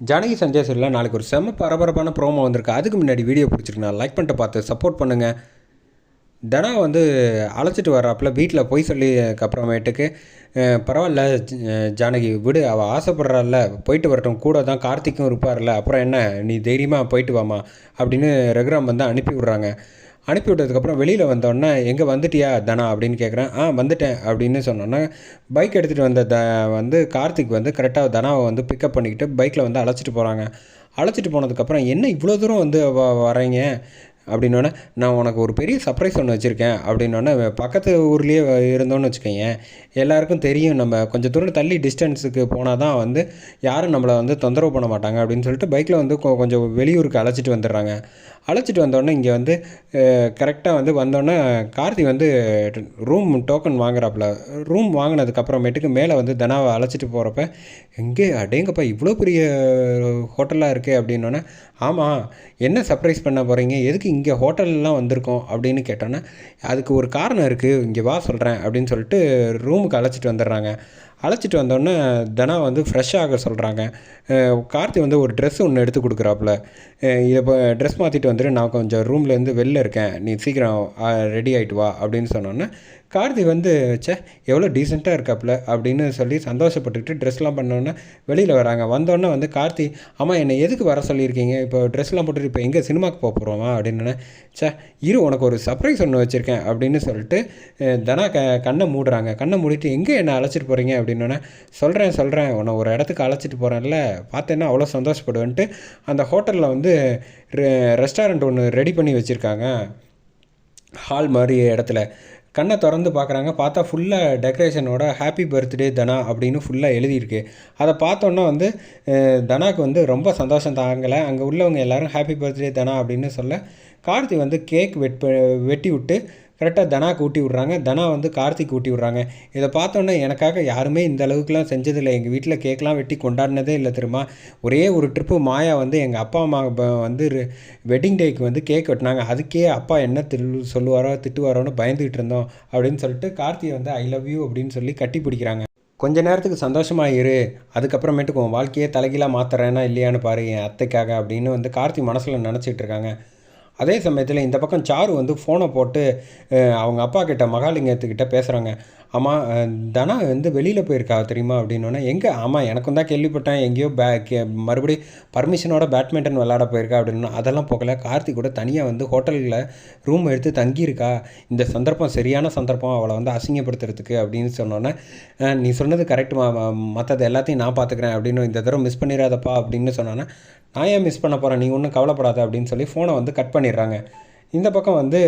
ஜானகி சஞ்சய் சரியில் நாளைக்கு ஒரு செம்ம பரபரப்பான ப்ரோமோ வந்திருக்கு. அதுக்கு முன்னாடி வீடியோ பிடிச்சிருக்குண்ணா லைக் பண்ணிட்டு பார்த்து சப்போர்ட் பண்ணுங்கள் தனா வந்து அழைச்சிட்டு வர்றாப்புல வீட்டில் போய் சொல்லிக்கப்புறமேட்டுக்கு பரவாயில்ல ஜானகி விடு அவள் ஆசைப்படுறாள்ல போயிட்டு வரட்டும் கூட தான் கார்த்திக்கும் இருப்பார்ல அப்புறம் என்ன நீ தைரியமாக போயிட்டு வாமா அப்படின்னு ரகுராம் வந்து அனுப்பி விட்றாங்க. அனுப்பி விட்டதுக்கப்புறம் வெளியில் வந்தோடனே எங்கே வந்துட்டியா தனா? அப்படின்னு கேட்குறேன் ஆ வந்துட்டேன் அப்படின்னு சொன்னோன்னே பைக் எடுத்துகிட்டு வந்த த வந்து கார்த்திக் வந்து கரெக்டாக தனாவை வந்து பிக்கப் பண்ணிக்கிட்டு பைக்கில் வந்து அழைச்சிட்டு போகிறாங்க அழைச்சிட்டு போனதுக்கப்புறம் என்ன இவ்வளோ தூரம் வந்து வ வரீங்க அப்படின்னோடனே நான் உனக்கு ஒரு பெரிய சர்ப்ரைஸ் ஒன்று வச்சுருக்கேன். அப்படின்னோடனே பக்கத்து ஊர்லேயே இருந்தோன்னு வச்சுக்கோங்க எல்லாருக்கும் தெரியும் நம்ம கொஞ்சம் தூரம் தள்ளி டிஸ்டன்ஸுக்கு போனால் தான் வந்து யாரும் நம்மளை வந்து தொந்தரவு பண்ண மாட்டாங்க அப்படின்னு சொல்லிட்டு பைக்கில் வந்து கொ- கொஞ்சம் வெளியூருக்கு அழைச்சிட்டு வந்துடுறாங்க. அழைச்சிட்டு வந்தோடனே இங்கே வந்து கரெக்டாக வந்து வந்தோடனே கார்த்தி வந்து ரூம் டோக்கன் வாங்குறாப்புல. ரூம் வாங்கினதுக்கப்புறமேட்டுக்கு மேலே வந்து தனாவை அழைச்சிட்டு போகிறப்ப எங்கே அடேங்கப்பா இவ்வளோ பெரிய ஹோட்டலாக இருக்கே அப்படின்னோடனே ஆமாம் என்ன சர்ப்ரைஸ் பண்ண போகிறீங்க எதுக்கு இங்கே ஹோட்டல்லாம் வந்திருக்கோம்? அப்படின்னு கேட்டோன்னே அதுக்கு ஒரு காரணம் இருக்குது இங்கே வா சொல்கிறேன் அப்படின்னு சொல்லிட்டு ரூமுக்கு அழைச்சிட்டு வந்துடுறாங்க. அழைச்சிட்டு வந்தோடனே தனா வந்து ஃப்ரெஷ்ஷாக சொல்கிறாங்க கார்த்தி வந்து ஒரு ட்ரெஸ் ஒன்று எடுத்து கொடுக்குறாப்புல. இதை இப்போ ட்ரெஸ் மாற்றிட்டு வந்துட்டு நான் கொஞ்சம் ரூம்லேருந்து வெளில இருக்கேன். நீ சீக்கிரம் ரெடி ஆகிட்டு வா அப்படின்னு சொன்னோன்னே கார்த்தி வந்து ச்சே எவ்வளோ டீசெண்டாக இருக்காப்புல அப்படின்னு சொல்லி சந்தோஷப்பட்டுக்கிட்டு ட்ரெஸ்லாம் பண்ணோன்னே வெளியில் வராங்க. வந்தோடனே வந்து கார்த்தி ஆமாம் என்னை எதுக்கு வர சொல்லியிருக்கீங்க? இப்போ ட்ரெஸ்லாம் போட்டுட்டு இப்போ எங்கே சினிமாக்கு போக போகிறோமா அப்படின்னு ச்சே இரு உனக்கு ஒரு சர்ப்ரைஸ் ஒன்று வச்சுருக்கேன். அப்படின்னு சொல்லிட்டு தனா க கண்ணை மூடுறாங்க. கண்ணை மூடிட்டு எங்கே என்னை அழைச்சிட்டு போகிறீங்க அப்படின்னோடனே சொல்கிறேன் சொல்கிறேன் உன்னை ஒரு இடத்துக்கு அழைச்சிட்டு போகிறேன்ல பார்த்தேன்னா அவ்வளோ சந்தோஷப்படுவேன்ட்டு அந்த ஹோட்டலில் வந்து ரெஸ்டாரண்ட் ஒன்று ரெடி பண்ணி வச்சுருக்காங்க. ஹால் மாதிரி இடத்துல. கண்ணை திறந்து பார்க்குறாங்க பார்த்தா ஃபுல்லாக டெக்கரேஷனோட ஹாப்பி பர்த்டே தனா அப்படின்னு ஃபுல்லாக எழுதியிருக்கு. அதை பார்த்தோன்னா வந்து தனாக்கு வந்து ரொம்ப சந்தோஷம் தாங்கலை. அங்கே உள்ளவங்க எல்லாரும் ஹாப்பி பர்த்டே தனா அப்படின்னு சொல்ல கார்த்தி வந்து கேக் வெட் வெட்டி விட்டு கரெக்டாக தனாக்கு ஊட்டி விட்றாங்க. தனா வந்து கார்த்திக் ஊட்டி விட்றாங்க. இதை பார்த்தோன்னே எனக்காக யாருமே இந்த அளவுக்குலாம் செஞ்சதில்லை. எங்கள் வீட்டில் கேக்லாம் வெட்டி கொண்டாடினதே இல்லை தெரியுமா? ஒரே ஒரு ட்ரிப்பு மாயா வந்து எங்கள் அப்பா அம்மா வந்து வெட்டிங் டேக்கு வந்து கேக் வெட்டினாங்க. அதுக்கே அப்பா என்ன திரு சொல்லுவாரோ திட்டுவாரோன்னு பயந்துகிட்டு இருந்தோம் அப்படின்னு சொல்லிட்டு கார்த்தியை வந்து ஐ லவ் யூ அப்படின்னு சொல்லி கட்டி பிடிக்கிறாங்க. கொஞ்ச நேரத்துக்கு சந்தோஷமாக இரு. அதுக்கப்புறமேட்டுக்கு உன் வாழ்க்கையே தலைகீழாக மாற்றுறேன்னா இல்லையான்னு பாரு என் அத்தைக்காக அப்படின்னு வந்து கார்த்தி மனசில் நினச்சிட்டு இருக்காங்க. அதே சமயத்தில் இந்த பக்கம் சாரு வந்து ஃபோனை போட்டு அவங்க அப்பா கிட்ட மகாலிங்கத்துக்கிட்ட பேசுகிறாங்க ஆமாம் தனா வந்து வெளியில் போயிருக்கா தெரியுமா அப்படின்னோடனே எங்கே? ஆமாம் எனக்கும் தான் கேள்விப்பட்டேன். எங்கேயோ பே கே மறுபடியும் பர்மிஷனோட பேட்மிண்டன் விளாட போயிருக்கா அப்படின்னு அதெல்லாம் போகல கார்த்தி கூட தனியாக வந்து ஹோட்டலில் ரூம் எடுத்து தங்கியிருக்கா. இந்த சந்தர்ப்பம் சரியான சந்தர்ப்பம். அவளை வந்து அசிங்கப்படுத்துறதுக்கு அப்படின்னு சொன்னோன்னே நீ சொன்னது கரெக்ட் மற்றது எல்லாத்தையும் நான் பார்த்துக்கிறேன் அப்படின்னு இந்த தடவை மிஸ் பண்ணிடாதப்பா அப்படின்னு சொன்னோன்னே நான் ஏன் மிஸ் பண்ண போகிறேன் நீ ஒன்றும் கவலைப்படாத அப்படின்னு சொல்லி ஃபோனை வந்து கட் பண்ணி பண்ணிடுறாங்க. இந்த பக்கம் வந்து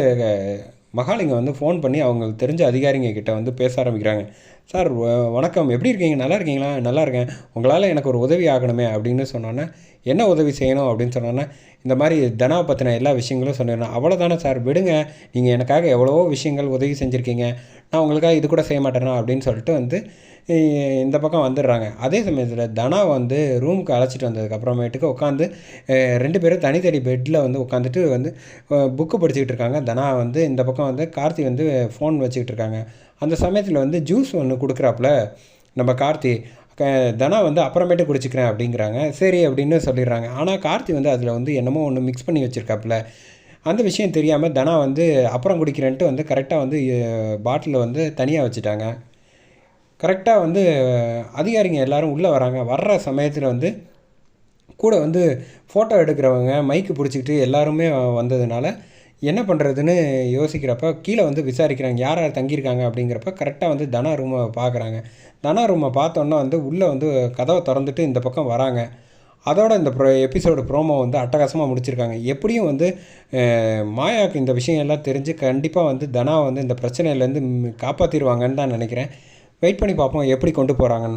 மகாலிங்கம் வந்து ஃபோன் பண்ணி அவங்களுக்கு தெரிஞ்ச அதிகாரிங்க கிட்ட வந்து பேச ஆரம்பிக்கிறாங்க. சார் வணக்கம். எப்படி இருக்கீங்க? நல்லா இருக்கீங்களா? நல்லா இருக்கேன். உங்களால் எனக்கு ஒரு உதவி ஆகணுமே அப்படின்னு சொன்னோன்னே என்ன உதவி செய்யணும்? அப்படின்னு சொன்னோன்னே இந்த மாதிரி தனா பற்றின எல்லா விஷயங்களும் சொன்னிடணும் அவ்வளோதானே சார். விடுங்க. நீங்கள் எனக்காக எவ்வளவோ விஷயங்கள் உதவி செஞ்சுருக்கீங்க. நான் உங்களுக்காக இது கூட செய்ய மாட்டேனா? அப்படின்னு சொல்லிட்டு வந்து இந்த பக்கம் வந்துடுறாங்க. அதே சமயத்தில் தனா வந்து ரூமுக்கு அழைச்சிட்டு வந்ததுக்கப்புறமேட்டுக்கு உட்காந்து ரெண்டு பேரும் தனித்தனி பெட்டில் வந்து உட்காந்துட்டு வந்து புக்கு படிச்சுக்கிட்டு இருக்காங்க. தனா வந்து இந்த பக்கம் வந்து கார்த்தி வந்து ஃபோன் வச்சுக்கிட்டு இருக்காங்க. அந்த சமயத்தில் வந்து ஜூஸ் ஒன்று கொடுக்குறாப்புல நம்ம கார்த்தி க- தனா வந்து அப்புறமேட்டு குடிச்சிக்கிறேன் அப்படிங்கிறாங்க. சரி அப்படின்னு சொல்லிடுறாங்க. ஆனால் கார்த்தி வந்து அதில் வந்து என்னமோ ஒன்று மிக்ஸ் பண்ணி வச்சுருக்காப்புல அந்த விஷயம் தெரியாமல் தனா வந்து அப்புறம் குடிக்கிறேன்ட்டு வந்து கரெக்டாக வந்து பாட்டிலில் வந்து தனியாக வச்சுட்டாங்க. கரெக்டாக வந்து அதிகாரிங்க எல்லாரும் உள்ளே வராங்க. வர்ற சமயத்தில் வந்து கூட வந்து ஃபோட்டோ எடுக்கிறவங்க மைக்கு பிடிச்சிக்கிட்டு எல்லாருமே வந்ததுனால என்ன பண்ணுறதுன்னு யோசிக்கிறப்ப கீழே வந்து விசாரிக்கிறாங்க யார் யார் தங்கியிருக்காங்க அப்படிங்கிறப்ப கரெக்டாக வந்து தனா ரூமை பார்க்குறாங்க தனா ரூமை பார்த்தோன்னா வந்து உள்ளே வந்து கதவை திறந்துட்டு இந்த பக்கம் வராங்க. அதோட இந்த ப்ரோ எபிசோடு ப்ரோமோ வந்து அட்டகாசமாக முடிச்சிருக்காங்க. எப்படியும் வந்து மாயாவுக்கு இந்த விஷயம் எல்லாம் தெரிஞ்சு கண்டிப்பாக வந்து தனா வந்து இந்த பிரச்சனையிலேருந்து காப்பாற்றிடுவாங்கன்னு தான் நினைக்கிறேன். வெயிட் பண்ணி பார்ப்போம் எப்படி கொண்டு போகிறாங்கன்னு